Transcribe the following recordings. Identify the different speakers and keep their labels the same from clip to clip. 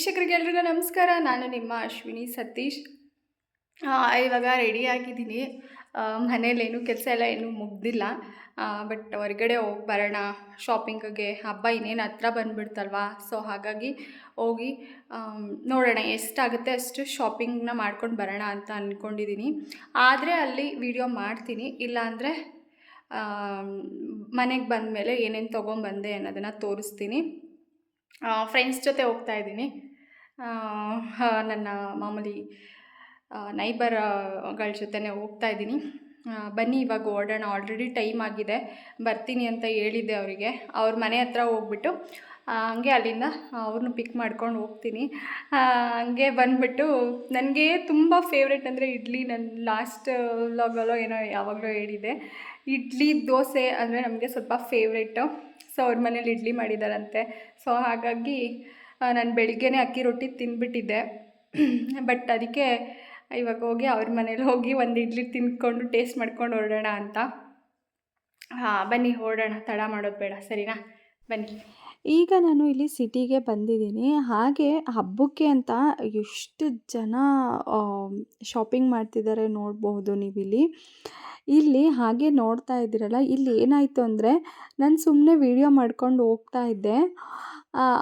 Speaker 1: ವೀಕ್ಷಕರಿಗೆಲ್ರಿಗೂ ನಮಸ್ಕಾರ. ನಾನು ನಿಮ್ಮ ಅಶ್ವಿನಿ ಸತೀಶ್. ಇವಾಗ ರೆಡಿ ಆಗಿದ್ದೀನಿ. ಮನೇಲೇನು ಕೆಲಸ ಎಲ್ಲ ಏನೂ ಮುಗ್ದಿಲ್ಲ. ಬಟ್ ಹೊರಗಡೆ ಹೋಗಿ ಬರೋಣ. ಶಾಪಿಂಗಿಗೆ ಹಬ್ಬ ಇನ್ನೇನು ಹತ್ರ ಬಂದುಬಿಡ್ತಲ್ವಾ? ಸೊ ಹಾಗಾಗಿ ಹೋಗಿ ನೋಡೋಣ ಎಷ್ಟಾಗುತ್ತೆ ಅಷ್ಟು ಶಾಪಿಂಗ್ನ ಮಾಡ್ಕೊಂಡು ಬರೋಣ ಅಂತ ಅಂದ್ಕೊಂಡಿದ್ದೀನಿ ಆದರೆ ಅಲ್ಲಿ ವಿಡಿಯೋ ಮಾಡ್ತೀನಿ. ಇಲ್ಲಾಂದರೆ ಮನೆಗೆ ಬಂದಮೇಲೆ ಏನೇನು ತೊಗೊಂಬಂದೆ ಅನ್ನೋದನ್ನು ತೋರಿಸ್ತೀನಿ. ಫ್ರೆಂಡ್ಸ್ ಜೊತೆ ಹೋಗ್ತಾ ಇದ್ದೀನಿ. ನನ್ನ ಮಾಮೂಲಿ ನೈಬರ್ಗಳ ಜೊತೆನೇ ಹೋಗ್ತಾ ಇದ್ದೀನಿ. ಬನ್ನಿ, ಇವಾಗ ಓಡೋಣ. ಆಲ್ರೆಡಿ ಟೈಮ್ ಆಗಿದೆ. ಬರ್ತೀನಿ ಅಂತ ಹೇಳಿದ್ದೆ ಅವರಿಗೆ. ಅವ್ರ ಮನೆ ಹತ್ರ ಹೋಗ್ಬಿಟ್ಟು ಹಂಗೆ ಅಲ್ಲಿಂದ ಅವ್ರನ್ನೂ ಪಿಕ್ ಮಾಡ್ಕೊಂಡು ಹೋಗ್ತೀನಿ. ಹಂಗೆ ಬಂದುಬಿಟ್ಟು, ನನಗೆ ತುಂಬ ಫೇವ್ರೆಟ್ ಅಂದರೆ ಇಡ್ಲಿ. ನನ್ನ ಲಾಸ್ಟ್ ಲಾಗಲ್ಲೋ ಏನೋ ಯಾವಾಗಲೋ ಹೇಳಿದೆ ಇಡ್ಲಿ, ದೋಸೆ ಅಂದರೆ ನಮಗೆ ಸ್ವಲ್ಪ ಫೇವ್ರೆಟ್ಟು ಸೊ ಅವ್ರ ಮನೇಲಿ ಇಡ್ಲಿ ಮಾಡಿದಾರಂತೆ. ಸೊ ಹಾಗಾಗಿ ನಾನು ಬೆಳಿಗ್ಗೆನೇ ಅಕ್ಕಿ ರೊಟ್ಟಿ ತಿಂದ್ಬಿಟ್ಟಿದ್ದೆ. ಬಟ್ ಅದಕ್ಕೆ ಇವಾಗ ಹೋಗಿ ಅವ್ರ ಮನೇಲಿ ಹೋಗಿ ಒಂದು ಇಡ್ಲಿ ತಿಂದ್ಕೊಂಡು ಟೇಸ್ಟ್ ಮಾಡ್ಕೊಂಡು ಹೊರಡೋಣ ಅಂತ. ಹಾಂ, ಬನ್ನಿ ಹೊರಡೋಣ, ತಡ ಮಾಡೋದು ಬೇಡ, ಸರಿನಾ? ಬನ್ನಿ.
Speaker 2: ಈಗ ನಾನು ಇಲ್ಲಿ ಸಿಟಿಗೆ ಬಂದಿದ್ದೀನಿ. ಹಾಗೆ ಹಬ್ಬಕ್ಕೆ ಅಂತ ಎಷ್ಟು ಜನ ಶಾಪಿಂಗ್ ಮಾಡ್ತಿದ್ದಾರೆ ನೋಡಬಹುದು ನೀವಿಲ್ಲಿ. ಇಲ್ಲಿ ಹಾಗೆ ನೋಡ್ತಾ ಇದ್ದೀರಲ್ಲ, ಇಲ್ಲಿ ಏನಾಯಿತು ಅಂದರೆ ನಾನು ಸುಮ್ಮನೆ ವೀಡಿಯೋ ಮಾಡ್ಕೊಂಡು ಹೋಗ್ತಾ ಇದ್ದೆ.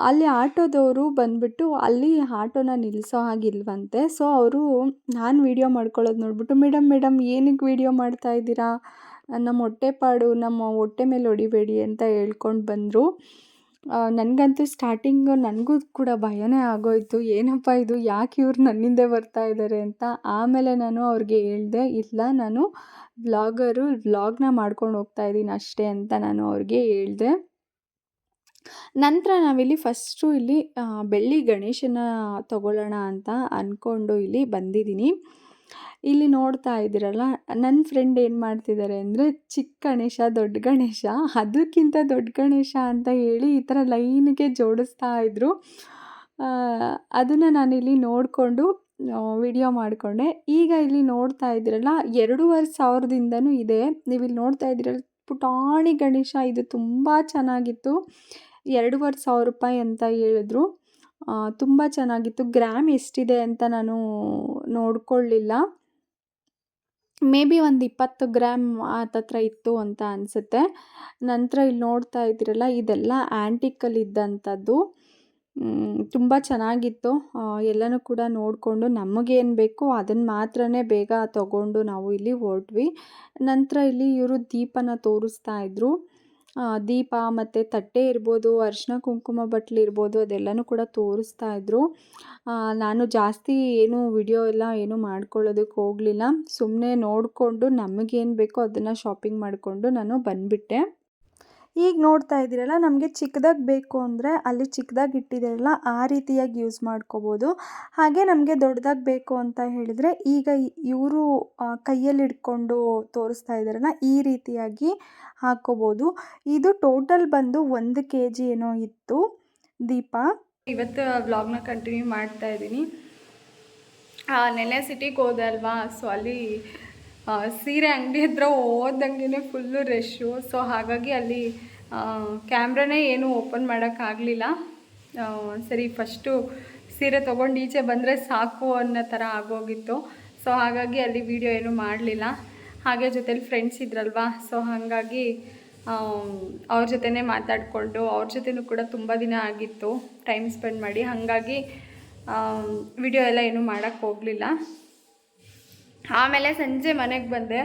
Speaker 2: ಅಲ್ಲಿ ಆಟೋದವರು ಬಂದುಬಿಟ್ಟು ಅಲ್ಲಿ ಆಟೋನ ನಿಲ್ಲಿಸೋ ಹಾಗಿಲ್ವಂತೆ. ಸೊ ಅವರು ನಾನು ವೀಡಿಯೋ ಮಾಡ್ಕೊಳ್ಳೋದು ನೋಡ್ಬಿಟ್ಟು ಮೇಡಮ್ ಮೇಡಮ್ ಏನಕ್ಕೆ ವೀಡಿಯೋ ಮಾಡ್ತಾ ಇದ್ದೀರಾ? ನಮ್ಮ ಹೊಟ್ಟೆಪಾಡು, ನಮ್ಮ ಹೊಟ್ಟೆ ಮೇಲೆ ಹೊಡಿಬೇಡಿ ಅಂತ ಹೇಳ್ಕೊಂಡು ಬಂದರು. ನನಗಂತೂ ಸ್ಟಾರ್ಟಿಂಗು ನನಗೂ ಕೂಡ ಭಯನೇ ಆಗೋಯಿತು. ಏನಪ್ಪ ಇದು? ಯಾಕೆ ಇವ್ರು ನನ್ನಿಂದೆ ಬರ್ತಾ ಇದ್ದಾರೆ ಅಂತ ಆಮೇಲೆ ನಾನು ಅವ್ರಿಗೆ ಹೇಳಿದೆ, ಇಲ್ಲ, ನಾನು ವ್ಲಾಗರು ವ್ಲಾಗ್ನ ಮಾಡ್ಕೊಂಡು ಹೋಗ್ತಾ ಇದ್ದೀನಿ ಅಷ್ಟೇ ಅಂತ ನಾನು ಅವ್ರಿಗೆ ಹೇಳಿದೆ. ನಂತರ ನಾವಿಲ್ಲಿ ಫಸ್ಟು ಇಲ್ಲಿ ಬೆಳ್ಳಿ ಗಣೇಶನ ತಗೊಳ್ಳೋಣ ಅಂತ ಅಂದ್ಕೊಂಡು ಇಲ್ಲಿ ಬಂದಿದ್ದೀನಿ. ಇಲ್ಲಿ ನೋಡ್ತಾ ಇದ್ದೀರಲ್ಲ ನನ್ನ ಫ್ರೆಂಡ್ ಏನು ಮಾಡ್ತಿದ್ದಾರೆ ಅಂದರೆ ಚಿಕ್ಕ ಗಣೇಶ, ದೊಡ್ಡ ಗಣೇಶ, ಅದಕ್ಕಿಂತ ದೊಡ್ಡ ಗಣೇಶ ಅಂತ ಹೇಳಿ ಈ ಥರ ಲೈನ್ಗೆ ಜೋಡಿಸ್ತಾ ಇದ್ದರು ಅದನ್ನು ನಾನಿಲ್ಲಿ ನೋಡಿಕೊಂಡು ವಿಡಿಯೋ ಮಾಡಿಕೊಂಡೆ. ಈಗ ಇಲ್ಲಿ ನೋಡ್ತಾ ಇದ್ದೀರಲ್ಲ, ಎರಡೂವರೆ ಸಾವಿರದಿಂದನೂ ಇದೆ. ನೀವು ಇಲ್ಲಿ ನೋಡ್ತಾ ಇದ್ದೀರಲ್ಲ, ಪುಟಾಣಿ ಗಣೇಶ, ಇದು ತುಂಬ ಚೆನ್ನಾಗಿತ್ತು. ಎರಡೂವರೆ ಸಾವಿರ ರೂಪಾಯಿ ಅಂತ ಹೇಳಿದ್ರು. ತುಂಬ ಚೆನ್ನಾಗಿತ್ತು. ಗ್ರಾಮ್ ಎಷ್ಟಿದೆ ಅಂತ ನಾನು ನೋಡಿಕೊಳ್ಳಿಲ್ಲ. ಮೇ ಬಿ ಒಂದು ಇಪ್ಪತ್ತು ಗ್ರಾಮ್ ಆತತ್ರ ಇತ್ತು ಅಂತ ಅನಿಸುತ್ತೆ. ನಂತರ ಇಲ್ಲಿ ನೋಡ್ತಾ ಇದ್ದೀರಲ್ಲ ಇದೆಲ್ಲ ಆ್ಯಂಟಿಕಲ್ಲಿ ಇದ್ದಂಥದ್ದು. ತುಂಬ ಚೆನ್ನಾಗಿತ್ತು. ಎಲ್ಲನೂ ಕೂಡ ನೋಡಿಕೊಂಡು ನಮಗೇನು ಬೇಕೋ ಅದನ್ನು ಮಾತ್ರ ಬೇಗ ತಗೊಂಡು ನಾವು ಇಲ್ಲಿ ಹೊರಟ್ವಿ. ನಂತರ ಇಲ್ಲಿ ಇವರು ದೀಪನ ತೋರಿಸ್ತಾ ಇದ್ರು. ಆ, ದೀಪ ಮತ್ತು ತಟ್ಟೆ ಇರ್ಬೋದು, ಅರಿಶಿನ ಕುಂಕುಮ ಬಟ್ಲು ಇರ್ಬೋದು, ಅದೆಲ್ಲನೂ ಕೂಡ ತೋರಿಸ್ತಾ ಇದ್ದರು ನಾನು ಜಾಸ್ತಿ ಏನು ವಿಡಿಯೋ ಎಲ್ಲ ಏನು ಮಾಡ್ಕೊಳ್ಳೋದಕ್ಕೆ ಹೋಗಲಿಲ್ಲ. ಸುಮ್ಮನೆ ನೋಡಿಕೊಂಡು ನಮಗೇನು ಬೇಕೋ ಅದನ್ನು ಶಾಪಿಂಗ್ ಮಾಡಿಕೊಂಡು ನಾನು ಬಂದುಬಿಟ್ಟೆ. ಈಗ ನೋಡ್ತಾ ಇದ್ದೀರಲ್ಲ, ನಮಗೆ ಚಿಕ್ಕದಾಗಿ ಬೇಕು ಅಂದರೆ ಅಲ್ಲಿ ಚಿಕ್ಕದಾಗಿ ಇಟ್ಟಿದ್ದೀರಲ್ಲ, ಆ ರೀತಿಯಾಗಿ ಯೂಸ್ ಮಾಡ್ಕೋಬೋದು. ಹಾಗೆ ನಮಗೆ ದೊಡ್ಡದಾಗಿ ಬೇಕು ಅಂತ ಹೇಳಿದರೆ, ಈಗ ಇವರು ಕೈಯಲ್ಲಿ ಹಿಡ್ಕೊಂಡು ತೋರಿಸ್ತಾ ಇದ್ದಾರಲ್ಲ, ಈ ರೀತಿಯಾಗಿ ಹಾಕೋಬೋದು. ಇದು ಟೋಟಲ್ ಬಂದು ಒಂದು ಕೆ ಜಿ ಏನೋ ಇತ್ತು, ದೀಪ.
Speaker 1: ಇವತ್ತು ವ್ಲಾಗ್ನ ಕಂಟಿನ್ಯೂ ಮಾಡ್ತಾ ಇದ್ದೀನಿ. ನೆನ್ನೆ ಸಿಟಿಗೆ ಹೋದೆ ಅಲ್ವಾ ಸೊ ಅಲ್ಲಿ ಸೀರೆ ಅಂಗಡಿ ಹತ್ರ ಹೋದಂಗೆ ಫುಲ್ಲು ರಶ್ಶು ಸೊ ಹಾಗಾಗಿ ಅಲ್ಲಿ ಕ್ಯಾಮ್ರಾನೇ ಏನು ಓಪನ್ ಮಾಡೋಕ್ಕಾಗಲಿಲ್ಲ ಸರಿ ಫಸ್ಟು ಸೀರೆ ತೊಗೊಂಡು ಈಚೆ ಬಂದರೆ ಸಾಕು ಅನ್ನೋ ಥರ ಆಗೋಗಿತ್ತು. ಸೊ ಹಾಗಾಗಿ ಅಲ್ಲಿ ವಿಡಿಯೋ ಏನು ಮಾಡಲಿಲ್ಲ. ಹಾಗೆ ಜೊತೇಲಿ ಫ್ರೆಂಡ್ಸ್ ಇದ್ರಲ್ವಾ? ಸೊ ಹಾಗಾಗಿ ಅವ್ರ ಜೊತೆನೇ ಮಾತಾಡಿಕೊಂಡು, ಅವ್ರ ಜೊತೆನೂ ಕೂಡ ತುಂಬ ದಿನ ಆಗಿತ್ತು ಟೈಮ್ ಸ್ಪೆಂಡ್ ಮಾಡಿ. ಹಾಗಾಗಿ ವಿಡಿಯೋ ಎಲ್ಲ ಏನೂ ಮಾಡೋಕ್ಕೆ ಹೋಗಲಿಲ್ಲ. ಆಮೇಲೆ ಸಂಜೆ ಮನೆಗೆ ಬಂದೆ.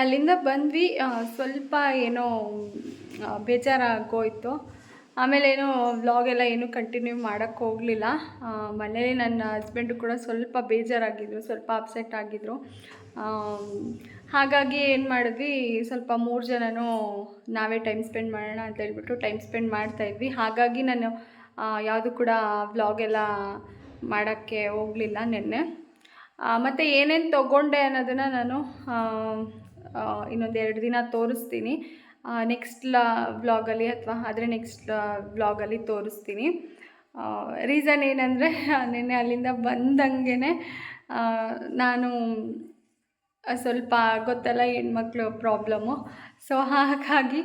Speaker 1: ಅಲ್ಲಿಂದ ಬಂದ್ವಿ ಸ್ವಲ್ಪ ಏನೋ ಬೇಜಾರಾಗೋಯಿತು ಆಮೇಲೆ ಏನೋ ವ್ಲಾಗೆಲ್ಲ ಏನೂ ಕಂಟಿನ್ಯೂ ಮಾಡೋಕ್ಕೆ ಹೋಗಲಿಲ್ಲ. ಮನೇಲಿ ನನ್ನ ಹಸ್ಬೆಂಡು ಕೂಡ ಸ್ವಲ್ಪ ಬೇಜಾರಾಗಿದ್ರು, ಸ್ವಲ್ಪ ಅಪ್ಸೆಟ್ ಆಗಿದ್ರು. ಹಾಗಾಗಿ ಏನು ಮಾಡಿದ್ವಿ, ಸ್ವಲ್ಪ ಮೂರು ಜನನೂ ನಾವೇ ಟೈಮ್ ಸ್ಪೆಂಡ್ ಮಾಡೋಣ ಅಂತ ಹೇಳ್ಬಿಟ್ಟು ಟೈಮ್ ಸ್ಪೆಂಡ್ ಮಾಡ್ತಾಯಿದ್ವಿ ಹಾಗಾಗಿ ನಾನು ಯಾವುದು ಕೂಡ ವ್ಲಾಗ್ ಎಲ್ಲ ಮಾಡೋಕ್ಕೆ ಹೋಗಲಿಲ್ಲ ನಿನ್ನೆ. ಮತ್ತು ಏನೇನು ತೊಗೊಂಡೆ ಅನ್ನೋದನ್ನು ನಾನು ಇನ್ನೊಂದು ಎರಡು ದಿನ ತೋರಿಸ್ತೀನಿ. ನೆಕ್ಸ್ಟ್ ಲ ವ್ಲಾಗಲ್ಲಿ ಅಥವಾ ಆದರೆ ನೆಕ್ಸ್ಟ್ ವ್ಲಾಗಲ್ಲಿ ತೋರಿಸ್ತೀನಿ. ರೀಸನ್ ಏನಂದರೆ, ನಿನ್ನೆ ಅಲ್ಲಿಂದ ಬಂದಂಗೆ ನಾನು ಸ್ವಲ್ಪ ಗೊತ್ತಲ್ಲ ಹೆಣ್ಮಕ್ಳು ಪ್ರಾಬ್ಲಮ್ಮು ಸೊ ಹಾಗಾಗಿ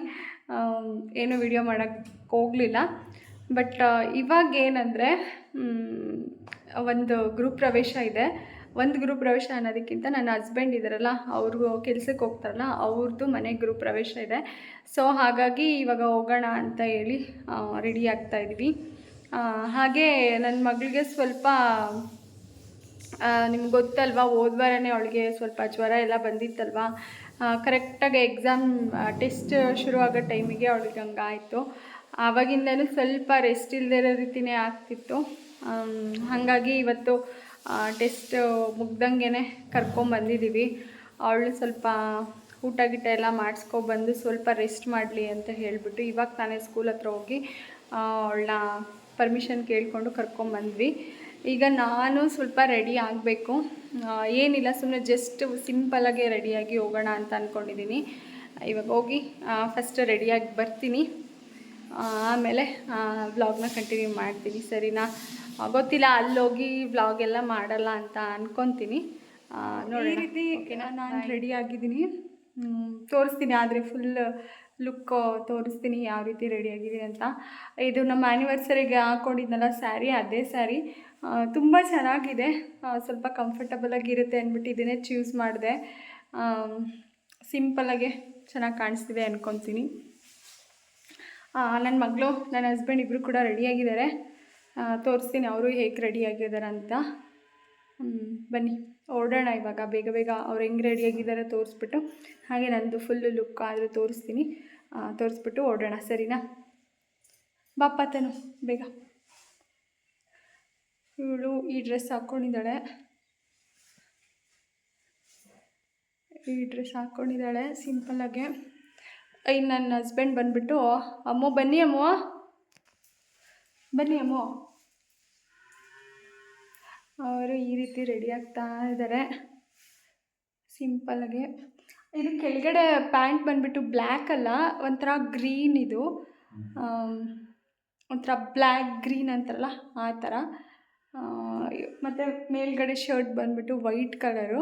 Speaker 1: ಏನು ವಿಡಿಯೋ ಮಾಡೋಕ್ಕೆ ಹೋಗಲಿಲ್ಲ. ಬಟ್ ಇವಾಗ ಏನಂದರೆ ಒಂದು ಗ್ರೂಪ್ ಪ್ರವೇಶ ಇದೆ. ಒಂದು ಗ್ರೂಪ್ ಪ್ರವೇಶ ಅನ್ನೋದಕ್ಕಿಂತ ನನ್ನ ಹಸ್ಬೆಂಡ್ ಇದ್ದಾರಲ್ಲ ಅವ್ರಿಗೂ ಕೆಲಸಕ್ಕೆ ಹೋಗ್ತಾರಲ್ಲ ಅವ್ರದ್ದು ಮನೆ ಗ್ರೂಪ್ ಪ್ರವೇಶ ಇದೆ. ಸೊ ಹಾಗಾಗಿ ಇವಾಗ ಹೋಗೋಣ ಅಂತ ಹೇಳಿ ರೆಡಿ ಆಗ್ತಾ ಇದ್ವಿ ಹಾಗೆ ನನ್ನ ಮಗಳಿಗೆ ಸ್ವಲ್ಪ ನಿಮ್ಗೆ ಗೊತ್ತಲ್ವಾ ಹೋದ್ವಾರನೇ ಅವಳಿಗೆ ಸ್ವಲ್ಪ ಜ್ವರ ಎಲ್ಲ ಬಂದಿತ್ತಲ್ವಾ? ಕರೆಕ್ಟಾಗಿ ಎಕ್ಸಾಮ್ ಟೆಸ್ಟ್ ಶುರು ಆಗೋ ಟೈಮಿಗೆ ಅವಳಿಗೆ ಹಂಗಾಯಿತು. ಆವಾಗಿಂದಲೂ ಸ್ವಲ್ಪ ರೆಸ್ಟ್ ಇಲ್ಲದೇ ಇರೋ ರೀತಿಯೇ ಆಗ್ತಿತ್ತು. ಹಾಗಾಗಿ ಇವತ್ತು ಟೆಸ್ಟ್ ಮುಗ್ದಂಗೆ ಕರ್ಕೊಂಬಂದಿದ್ದೀವಿ ಅವಳು ಸ್ವಲ್ಪ ಊಟ ಗೀಟ ಎಲ್ಲ ಮಾಡಿಸ್ಕೊಬಂದು ಸ್ವಲ್ಪ ರೆಸ್ಟ್ ಮಾಡಲಿ ಅಂತ ಹೇಳಿಬಿಟ್ಟು ಇವಾಗ ತಾನೇ ಸ್ಕೂಲ್ ಹತ್ರ ಹೋಗಿ ಅವಳನ್ನ ಪರ್ಮಿಷನ್ ಕೇಳಿಕೊಂಡು ಕರ್ಕೊಂಬಂದ್ವಿ ಈಗ ನಾನು ಸ್ವಲ್ಪ ರೆಡಿ ಆಗಬೇಕು. ಏನಿಲ್ಲ ಸುಮ್ಮನೆ ಜಸ್ಟ್ ಸಿಂಪಲಾಗೆ ರೆಡಿಯಾಗಿ ಹೋಗೋಣ ಅಂತ ಅಂದ್ಕೊಂಡಿದ್ದೀನಿ ಇವಾಗ ಹೋಗಿ ಫಸ್ಟ್ ರೆಡಿಯಾಗಿ ಬರ್ತೀನಿ. ಆಮೇಲೆ ವ್ಲಾಗ್ನ ಕಂಟಿನ್ಯೂ ಮಾಡ್ತೀನಿ. ಸರಿನಾ? ಗೊತ್ತಿಲ್ಲ ಅಲ್ಲೋಗಿ ವ್ಲಾಗ್ ಎಲ್ಲ ಮಾಡಲ್ಲ ಅಂತ ಅನ್ಕೊಂತೀನಿ. ನೋಡಿ ಈ ರೀತಿ ನಾನು ರೆಡಿ ಆಗಿದ್ದೀನಿ. ತೋರಿಸ್ತೀನಿ ಆದರೆ ಫುಲ್ ಲುಕ್ ತೋರಿಸ್ತೀನಿ ಯಾವ ರೀತಿ ರೆಡಿ ಆಗಿದ್ದೀನಿ ಅಂತ. ಇದು ನಮ್ಮ ಆ್ಯನಿವರ್ಸರಿಗೆ ಹಾಕ್ಕೊಂಡಿದ್ನಲ್ಲ ಸ್ಯಾರಿ ಅದೇ ಸ್ಯಾರಿ ತುಂಬ ಚೆನ್ನಾಗಿದೆ. ಸ್ವಲ್ಪ ಕಂಫರ್ಟಬಲ್ ಇರುತ್ತೆ ಅಂದ್ಬಿಟ್ಟು ಇದನ್ನೇ ಚೂಸ್ ಮಾಡಿದೆ. ಸಿಂಪಲಾಗೆ ಚೆನ್ನಾಗಿ ಕಾಣಿಸ್ತಿದೆ ಅಂದ್ಕೊತೀನಿ ನನ್ನ ಮಗಳು ನನ್ನ ಹಸ್ಬೆಂಡ್ ಇಬ್ಬರು ಕೂಡ ರೆಡಿಯಾಗಿದ್ದಾರೆ ತೋರಿಸ್ತೀನಿ, ಅವರು ಹೇಗೆ ರೆಡಿಯಾಗಿದ್ದಾರೆ ಅಂತ. ಬನ್ನಿ, ಓಡೋಣ ಇವಾಗ. ಬೇಗ ಬೇಗ ಅವ್ರು ಹೆಂಗೆ ರೆಡಿಯಾಗಿದ್ದಾರೆ ತೋರಿಸ್ಬಿಟ್ಟು. ಹಾಗೆ ನಂದು ಫುಲ್ಲು ಲುಕ್ ಆದರೂ ತೋರಿಸ್ತೀನಿ. ತೋರಿಸ್ಬಿಟ್ಟು ಓಡೋಣ, ಸರಿನಾ? ಬಾಪ ತಾನು ಬೇಗ. ಇವಳು ಈ ಡ್ರೆಸ್ ಹಾಕ್ಕೊಂಡಿದ್ದಾಳೆ ಈ ಡ್ರೆಸ್ ಹಾಕ್ಕೊಂಡಿದ್ದಾಳೆ ಸಿಂಪಲ್ಲಾಗೆ ಇನ್ನು ನನ್ನ ಹಸ್ಬೆಂಡ್ ಬಂದುಬಿಟ್ಟು, ಅಮ್ಮ, ಬನ್ನಿ ಅಮ್ಮ. ಬನ್ನಿ, ಅಮ್ಮ. ಅವರು ಈ ರೀತಿ ರೆಡಿ ಆಗ್ತಾ ಇದ್ದಾರೆ. ಸಿಂಪಲ್ಗೆ ಇದು ಕೆಳಗಡೆ ಪ್ಯಾಂಟ್ ಬಂದುಬಿಟ್ಟು ಬ್ಲ್ಯಾಕ್ ಅಲ್ಲ ಒಂಥರ ಗ್ರೀನ್ ಇದು. ಒಂಥರ ಬ್ಲ್ಯಾಕ್ ಗ್ರೀನ್ ಅಂತಾರಲ್ಲ ಆ ಥರ. ಮತ್ತು ಮೇಲ್ಗಡೆ ಶರ್ಟ್ ಬಂದುಬಿಟ್ಟು ವೈಟ್ ಕಲರು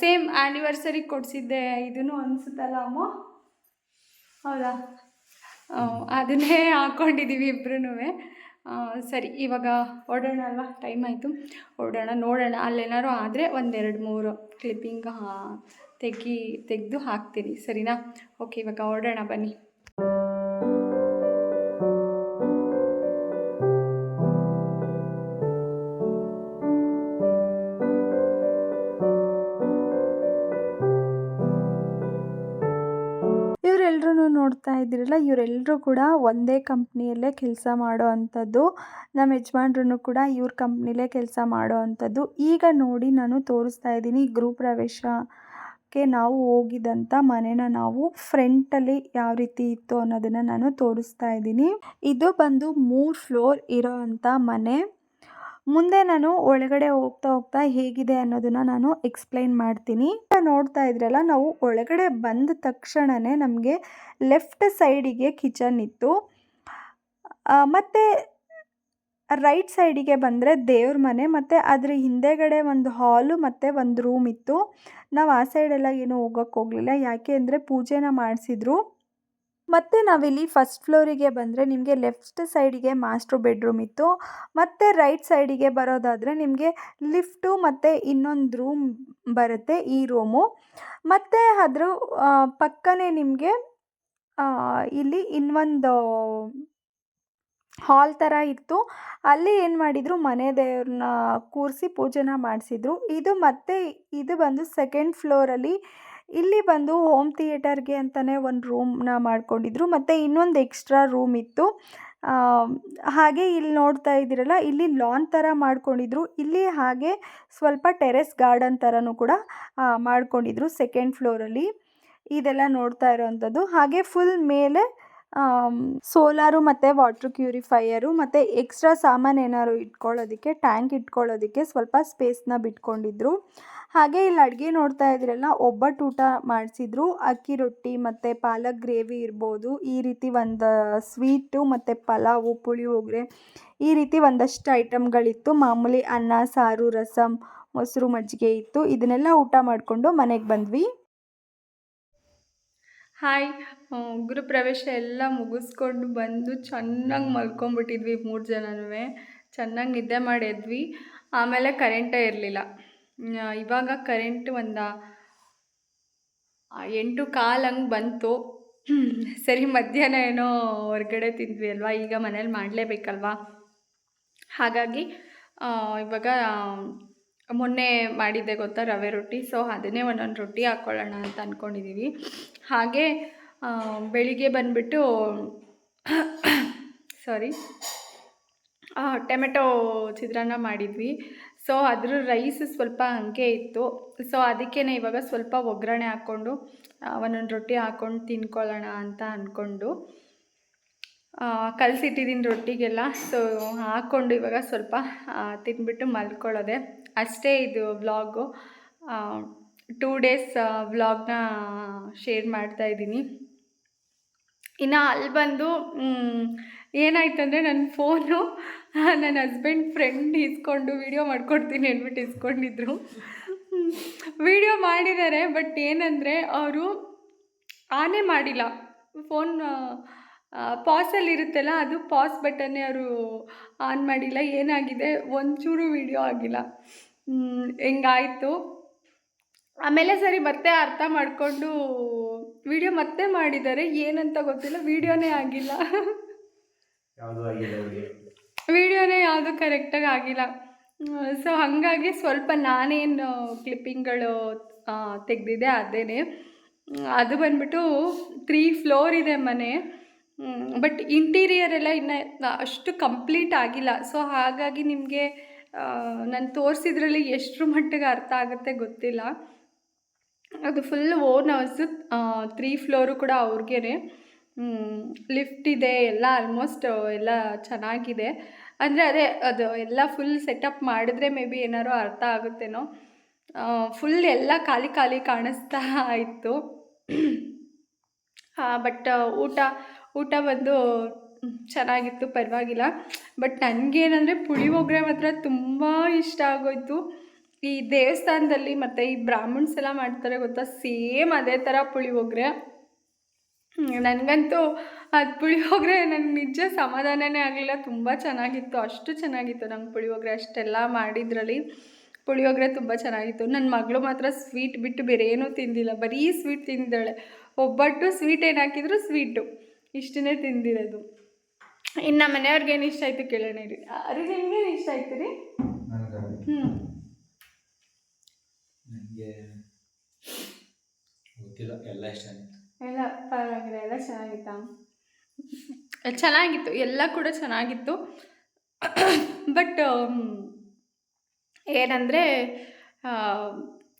Speaker 1: ಸೇಮ್ ಆ್ಯನಿವರ್ಸರಿ ಕೊಡಿಸಿದ್ದೆ ಇದನ್ನು ಅನಿಸುತ್ತಲ್ಲ ಅಮ್ಮ? ಹೌದಾ? ಅದನ್ನೇ ಹಾಕ್ಕೊಂಡಿದ್ದೀವಿ ಇಬ್ರೂ ಸರಿ, ಇವಾಗ ಹೊರಡೋಣ ಅಲ್ವಾ? ಟೈಮ್ ಆಯಿತು. ಹೊರಡೋಣ ನೋಡೋಣ. ಅಲ್ಲೇನಾದ್ರು ಆದರೆ ಒಂದೆರಡು ಮೂರು ಕ್ಲಿಪ್ಪಿಂಗ್ ತೆಗಿ, ತೆಗೆದು ಹಾಕ್ತೀನಿ. ಸರಿನಾ? ಓಕೆ ಇವಾಗ ಹೊರಡೋಣ ಬನ್ನಿ.
Speaker 2: ಇದ್ದೀರಲ್ಲ ಇವರೆಲ್ಲರೂ ಕೂಡ ಒಂದೇ ಕಂಪ್ನಿಯಲ್ಲೇ ಕೆಲಸ ಮಾಡೋ ಅಂಥದ್ದು ನಮ್ಮ ಯಜಮಾನ್ರು ಕೂಡ ಇವ್ರ ಕಂಪ್ನಿಲೇ ಕೆಲಸ ಮಾಡೋ ಅಂಥದ್ದು. ಈಗ ನೋಡಿ ನಾನು ತೋರಿಸ್ತಾ ಇದ್ದೀನಿ ಗೃಹ ಪ್ರವೇಶಕ್ಕೆ ನಾವು ಹೋಗಿದಂಥ ಮನೇನ ನಾವು ಫ್ರಂಟಲ್ಲಿ ಯಾವ ರೀತಿ ಇತ್ತು ಅನ್ನೋದನ್ನು ನಾನು ತೋರಿಸ್ತಾ ಇದ್ದೀನಿ. ಇದು ಬಂದು ಮೂರು ಫ್ಲೋರ್ ಇರೋ ಅಂಥ ಮನೆ. ಮುಂದೆ ನಾನು ಒಳಗಡೆ ಹೋಗ್ತಾ ಹೋಗ್ತಾ ಹೇಗಿದೆ ಅನ್ನೋದನ್ನ ನಾನು ಎಕ್ಸ್ಪ್ಲೈನ್ ಮಾಡ್ತೀನಿ. ನೋಡ್ತಾ ಇದ್ರಲ್ಲ, ನಾವು ಒಳಗಡೆ ಬಂದ ತಕ್ಷಣನೇ ನಮಗೆ ಲೆಫ್ಟ್ ಸೈಡಿಗೆ ಕಿಚನ್ ಇತ್ತು. ಮತ್ತು ರೈಟ್ ಸೈಡಿಗೆ ಬಂದರೆ ದೇವ್ರ ಮನೆ, ಮತ್ತು ಅದ್ರ ಹಿಂದೆಗಡೆ ಒಂದು ಹಾಲು ಮತ್ತು ಒಂದು ರೂಮ್ ಇತ್ತು. ನಾವು ಆ ಸೈಡೆಲ್ಲ ಏನೂ ಹೋಗೋಕ್ಕೆ ಹೋಗಲಿಲ್ಲ. ಯಾಕೆ ಅಂದರೆ ಪೂಜೆನ ಮಾಡಿಸಿದ್ರು. ಮತ್ತು ನಾವಿಲ್ಲಿ ಫಸ್ಟ್ ಫ್ಲೋರಿಗೆ ಬಂದರೆ ನಿಮಗೆ ಲೆಫ್ಟ್ ಸೈಡಿಗೆ ಮಾಸ್ಟ್ರು ಬೆಡ್ರೂಮ್ ಇತ್ತು. ಮತ್ತು ರೈಟ್ ಸೈಡಿಗೆ ಬರೋದಾದರೆ ನಿಮಗೆ ಲಿಫ್ಟು ಮತ್ತು ಇನ್ನೊಂದು ರೂಮ್ ಬರುತ್ತೆ ಈ ರೂಮು ಮತ್ತು ಅದ್ರ ಪಕ್ಕನೇ ನಿಮಗೆ ಇಲ್ಲಿ ಇನ್ನೊಂದು ಹಾಲ್ ಥರ ಇತ್ತು. ಅಲ್ಲಿ ಏನು ಮಾಡಿದರು, ಮನೆ ದೇವ್ರನ್ನ ಕೂರಿಸಿ ಪೂಜೆನ ಮಾಡಿಸಿದ್ರು. ಇದು ಮತ್ತೆ, ಇದು ಬಂದು ಸೆಕೆಂಡ್ ಫ್ಲೋರಲ್ಲಿ ಇಲ್ಲಿ ಬಂದು ಹೋಮ್ ಥಿಯೇಟರ್ಗೆ ಅಂತಲೇ ಒಂದು ರೂಮ್ನ ಮಾಡ್ಕೊಂಡಿದ್ರು. ಮತ್ತು ಇನ್ನೊಂದು ಎಕ್ಸ್ಟ್ರಾ ರೂಮ್ ಇತ್ತು. ಹಾಗೆ ಇಲ್ಲಿ ನೋಡ್ತಾ ಇದ್ದೀರಲ್ಲ, ಇಲ್ಲಿ ಲಾನ್ ಥರ ಮಾಡ್ಕೊಂಡಿದ್ರು. ಇಲ್ಲಿ ಹಾಗೆ ಸ್ವಲ್ಪ ಟೆರೆಸ್ ಗಾರ್ಡನ್ ಥರನೂ ಕೂಡ ಮಾಡ್ಕೊಂಡಿದ್ರು ಸೆಕೆಂಡ್ ಫ್ಲೋರಲ್ಲಿ. ಇದೆಲ್ಲ ನೋಡ್ತಾ ಇರೋವಂಥದ್ದು ಹಾಗೆ ಫುಲ್ ಮೇಲೆ ಸೋಲಾರು ಮತ್ತು ವಾಟ್ರ್ ಕ್ಯೂರಿಫೈಯರು ಮತ್ತು ಎಕ್ಸ್ಟ್ರಾ ಸಾಮಾನು ಏನಾದ್ರು ಇಟ್ಕೊಳ್ಳೋದಕ್ಕೆ, ಟ್ಯಾಂಕ್ ಇಟ್ಕೊಳ್ಳೋದಕ್ಕೆ ಸ್ವಲ್ಪ ಸ್ಪೇಸ್ನ ಬಿಟ್ಕೊಂಡಿದ್ರು. ಹಾಗೆ ಇಲ್ಲಿ ಅಡುಗೆ ನೋಡ್ತಾ ಇದ್ರಲ್ಲ ಒಬ್ಬಟ್ಟು ಊಟ ಮಾಡಿಸಿದ್ರು. ಅಕ್ಕಿ ರೊಟ್ಟಿ ಮತ್ತು ಪಾಲಕ್ ಗ್ರೇವಿ ಇರ್ಬೋದು. ಈ ರೀತಿ ಒಂದು ಸ್ವೀಟು ಮತ್ತು ಪಲಾವು, ಪುಳಿಯೋಗರೆ, ಈ ರೀತಿ ಒಂದಷ್ಟು ಐಟಮ್ಗಳಿತ್ತು. ಮಾಮೂಲಿ ಅನ್ನ, ಸಾರು ರಸಮ್ ಮೊಸರು ಮಜ್ಜಿಗೆ ಇತ್ತು. ಇದನ್ನೆಲ್ಲ ಊಟ ಮಾಡಿಕೊಂಡು ಮನೆಗೆ ಬಂದ್ವಿ.
Speaker 1: ಹಾಯ್ ಗುರುಪ್ರವೇಶ ಎಲ್ಲ ಮುಗಿಸ್ಕೊಂಡು ಬಂದು ಚೆನ್ನಾಗಿ ಮಲ್ಕೊಂಬಿಟ್ಟಿದ್ವಿ ಮೂರು ಜನನೂ ಚೆನ್ನಾಗಿ ನಿದ್ದೆ ಮಾಡಿ ಎದ್ವಿ ಆಮೇಲೆ ಕರೆಂಟೇ ಇರಲಿಲ್ಲ. ಇವಾಗ ಕರೆಂಟ್ ಒಂದು ಎಂಟು ಕಾಲು ಹಂಗೆ ಬಂತು. ಸರಿ, ಮಧ್ಯಾಹ್ನ ಏನೋ ಹೊರಗಡೆ ತಿಂದ್ವಿ ಅಲ್ವಾ? ಈಗ ಮನೇಲಿ ಮಾಡಲೇಬೇಕಲ್ವಾ? ಹಾಗಾಗಿ ಇವಾಗ ಮೊನ್ನೆ ಮಾಡಿದ್ದೆ ಗೊತ್ತಾ ರವೆ ರೊಟ್ಟಿ. ಸೊ ಅದನ್ನೇ ಒಂದೊಂದು ರೊಟ್ಟಿ ಹಾಕ್ಕೊಳ್ಳೋಣ ಅಂತ ಅಂದ್ಕೊಂಡಿದ್ದೀವಿ ಹಾಗೆ ಬೆಳಿಗ್ಗೆ ಬಂದುಬಿಟ್ಟು ಸಾರಿ ಟೊಮೆಟೊ ಚಿತ್ರಾನ್ನ ಮಾಡಿದ್ವಿ. ಸೊ ಅದ್ರ ರೈಸ್ ಸ್ವಲ್ಪ ಹಂಗೆ ಇತ್ತು. ಸೊ ಅದಕ್ಕೇ ಇವಾಗ ಸ್ವಲ್ಪ ಒಗ್ಗರಣೆ ಹಾಕ್ಕೊಂಡು ಒಂದೊಂದು ರೊಟ್ಟಿ ಹಾಕ್ಕೊಂಡು ತಿನ್ಕೊಳ್ಳೋಣ ಅಂತ ಅಂದ್ಕೊಂಡು ಕಲಸಿಟ್ಟಿದ್ದೀನಿ ರೊಟ್ಟಿಗೆಲ್ಲ. ಸೊ ಹಾಕ್ಕೊಂಡು ಇವಾಗ ಸ್ವಲ್ಪ ತಿಂದ್ಬಿಟ್ಟು ಮಲ್ಕೊಳ್ಳೋದೆ. ಅಷ್ಟೇ ಇದು ವ್ಲಾಗು. ಟೂ ಡೇಸ್ ವ್ಲಾಗ್ನ ಶೇರ್ ಮಾಡ್ತಾ ಇದ್ದೀನಿ. ಇನ್ನು ಅಲ್ಲಿ ಬಂದು ಏನಾಯ್ತು ಅಂದರೆ ನನ್ನ ಫೋನು ನನ್ನ ಹಸ್ಬೆಂಡ್ ಫ್ರೆಂಡ್ ಇಸ್ಕೊಂಡು ವೀಡಿಯೋ ಮಾಡ್ಕೊಡ್ತೀನಿ ಅಂದ್ಬಿಟ್ಟು ಇಸ್ಕೊಂಡಿದ್ರು. ವೀಡಿಯೋ ಮಾಡಿದ್ದಾರೆ ಬಟ್ ಏನಂದರೆ ಅವರು ಆನೇ ಮಾಡಿಲ್ಲ. ಫೋನ್ ಪಾಸಲ್ಲಿ ಇರುತ್ತಲ್ಲ ಅದು ಪಾಸ್ ಬಟನ್ನೇ ಅವರು ಆನ್ ಮಾಡಿಲ್ಲ ಏನಾಗಿದೆ? ಒಂಚೂರು ವೀಡಿಯೋ ಆಗಿಲ್ಲ. ಹೆಂಗಾಯಿತು? ಆಮೇಲೆ ಸರಿ ಮತ್ತೆ ಅರ್ಥ ಮಾಡಿಕೊಂಡು ವಿಡಿಯೋ ಮತ್ತೆ ಮಾಡಿದ್ದಾರೆ. ಏನಂತ ಗೊತ್ತಿಲ್ಲ ವಿಡಿಯೋನೇ ಆಗಿಲ್ಲ. ವಿಡಿಯೋನೇ ಯಾವುದು ಕರೆಕ್ಟಾಗಿ ಆಗಿಲ್ಲ. ಸೊ ಹಾಗಾಗಿ ಸ್ವಲ್ಪ ನಾನೇನು ಕ್ಲಿಪ್ಪಿಂಗ್ಗಳು ತೆಗೆದಿದ್ದೆ ಅದೇನೆ. ಅದು ಬಂದ್ಬಿಟ್ಟು ತ್ರೀ ಫ್ಲೋರ್ ಇದೆ ಮನೆ. ಬಟ್ ಇಂಟೀರಿಯರ್ ಎಲ್ಲ ಇನ್ನು ಅಷ್ಟು ಕಂಪ್ಲೀಟ್ ಆಗಿಲ್ಲ. ಸೊ ಹಾಗಾಗಿ ನಿಮಗೆ ನಾನು ತೋರಿಸಿದ್ರಲ್ಲಿ ಎಷ್ಟರ ಮಟ್ಟಿಗೆ ಅರ್ಥ ಆಗುತ್ತೆ ಗೊತ್ತಿಲ್ಲ. ಅದು full own house three floor ಕೂಡ ಅವ್ರಿಗೇ ಲಿಫ್ಟ್ ಇದೆ, ಎಲ್ಲ ಆಲ್ಮೋಸ್ಟ್ ಎಲ್ಲ ಚೆನ್ನಾಗಿದೆ. ಅಂದರೆ ಅದೇ, ಅದು ಎಲ್ಲ ಫುಲ್ ಸೆಟಪ್ ಮಾಡಿದ್ರೆ ಮೇ ಬಿ ಏನಾದ್ರು ಅರ್ಥ ಆಗುತ್ತೇನೋ. ಫುಲ್ ಎಲ್ಲ ಖಾಲಿ ಖಾಲಿ ಕಾಣಿಸ್ತಾ ಇತ್ತು. ಬಟ್ ಊಟ ಊಟ ಬಂದು ಚೆನ್ನಾಗಿತ್ತು, ಪರವಾಗಿಲ್ಲ. ಬಟ್ ನನಗೇನಂದರೆ ಪುಳಿಯೋಗರೆ ಮಾತ್ರ ತುಂಬ ಇಷ್ಟ ಆಗೋಯಿತು. ಈ ದೇವಸ್ಥಾನದಲ್ಲಿ ಮತ್ತು ಈ ಬ್ರಾಹ್ಮಣ್ಸ್ ಎಲ್ಲ ಮಾಡ್ತಾರೆ ಗೊತ್ತಾ? ಸೇಮ್ ಅದೇ ಥರ ಪುಳಿಯೋಗರೆ ನನಗಂತೂ ಅದು ಪುಳಿಯೋಗರೆ ನನಗೆ ನಿಜ ಸಮಾಧಾನನೇ ಆಗಲಿಲ್ಲ. ತುಂಬ ಚೆನ್ನಾಗಿತ್ತು. ಅಷ್ಟು ಚೆನ್ನಾಗಿತ್ತು ನಂಗೆ ಪುಳಿಯೋಗರೆ ಅಷ್ಟೆಲ್ಲ ಮಾಡಿದ್ರಲ್ಲಿ. ಪುಳಿಯೋಗರೆ ತುಂಬ ಚೆನ್ನಾಗಿತ್ತು. ನನ್ನ ಮಗಳು ಮಾತ್ರ ಸ್ವೀಟ್ ಬಿಟ್ಟು ಬೇರೆ ಏನೂ ತಿಂದಿಲ್ಲ. ಬರೀ ಸ್ವೀಟ್ ತಿಂದಿದ್ದಾಳೆ. ಒಬ್ಬಟ್ಟು ಸ್ವೀಟ್ ಏನು ಹಾಕಿದ್ರು ಸ್ವೀಟು. ಇಷ್ಟನ್ನೇ ತಿಂದಿರೋದು. ಇನ್ನು ಮನೆಯವ್ರಿಗೆ ಏನು ಇಷ್ಟ ಆಯಿತು ಕೇಳೋಣ ರೀ ಅರೆ ನಿಮಗೆ ಇಷ್ಟ ಆಯ್ತು ರೀ? ಹ್ಞೂ
Speaker 3: ಗೊತ್ತಿಲ್ಲ ಎಲ್ಲ ಇಷ್ಟ
Speaker 1: ಎಲ್ಲ ಪರವಾಗಿಲ್ಲ ಎಲ್ಲ ಚೆನ್ನಾಗಿತ್ತಾ? ಚೆನ್ನಾಗಿತ್ತು ಎಲ್ಲ ಕೂಡ ಚೆನ್ನಾಗಿತ್ತು. ಬಟ್ ಏನಂದರೆ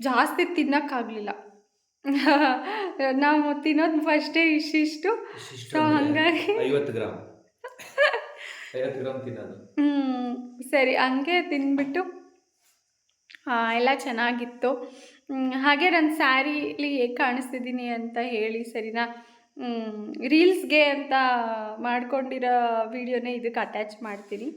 Speaker 1: ಜಾಸ್ತಿ ತಿನ್ನೋಕ್ಕಾಗಲಿಲ್ಲ. ನಾವು ತಿನ್ನೋದು ಫಸ್ಟೇ ಇಷ್ಟಿಷ್ಟು ಸೊ ಹಾಗಾಗಿ
Speaker 3: ಐವತ್ತು ಗ್ರಾಮ್. ಐವತ್ತು ಗ್ರಾಮ್ ತಿನ್ನೋದು.
Speaker 1: ಹ್ಮ್, ಸರಿ ಹಂಗೆ ತಿಂದ್ಬಿಟ್ಟು ಆ, ಎಲ್ಲ ಚೆನ್ನಾಗಿತ್ತು. ಹ್ಮ್, ಹಾಗೆ ನನ್ನ ಸ್ಯಾರಿಲಿ ಹೇಗೆ ಕಾಣಿಸ್ತಿದ್ದೀನಿ ಅಂತ ಹೇಳಿ ಸರಿನಾ? ರೀಲ್ಸ್ಗೆ ಅಂತ ಮಾಡ್ಕೊಂಡಿರೋ ವಿಡಿಯೋನೇ ಇದಕ್ಕೆ ಅಟ್ಯಾಚ್ ಮಾಡ್ತೀನಿ.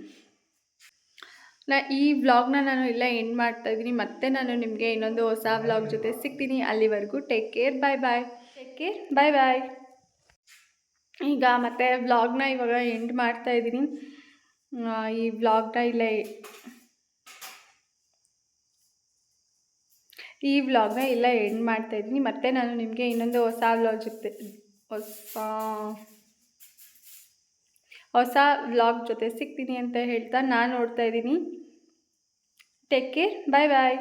Speaker 1: ನಾ ಈ ವ್ಲಾಗ್ನ ನಾನು ಇಲ್ಲ ಎಂಡ್ ಮಾಡ್ತಾ ಇದ್ದೀನಿ. ಮತ್ತೆ ನಾನು ನಿಮಗೆ ಇನ್ನೊಂದು ಹೊಸ ವ್ಲಾಗ್ ಜೊತೆ ಸಿಗ್ತೀನಿ. ಅಲ್ಲಿವರೆಗೂ take care bye bye take care bye bye ಈಗ ಮತ್ತೆ ವ್ಲಾಗ್ನ ಇವಾಗ ಎಂಡ್ ಮಾಡ್ತಾ ಇದ್ದೀನಿ. ಈ ವ್ಲಾಗ್ನ ಇಲ್ಲ ಈ ವ್ಲಾಗ್ನ ಇಲ್ಲ ಎಂಡ್ ಮಾಡ್ತಾ ಇದ್ದೀನಿ. ಮತ್ತೆ ನಾನು ನಿಮಗೆ ಇನ್ನೊಂದು ಹೊಸ ವ್ಲಾಗ್ ಜೊತೆ ಹೊಸ ಹೊಸ ವ್ಲಾಗ್ ಜೊತೆ ಸಿಗ್ತೀನಿ ಅಂತ ಹೇಳ್ತಾ ನಾನು ನೋಡ್ತಾ ಇದ್ದೀನಿ. ಟೇಕ್ ಕೇರ್ ಬಾಯ್ ಬಾಯ್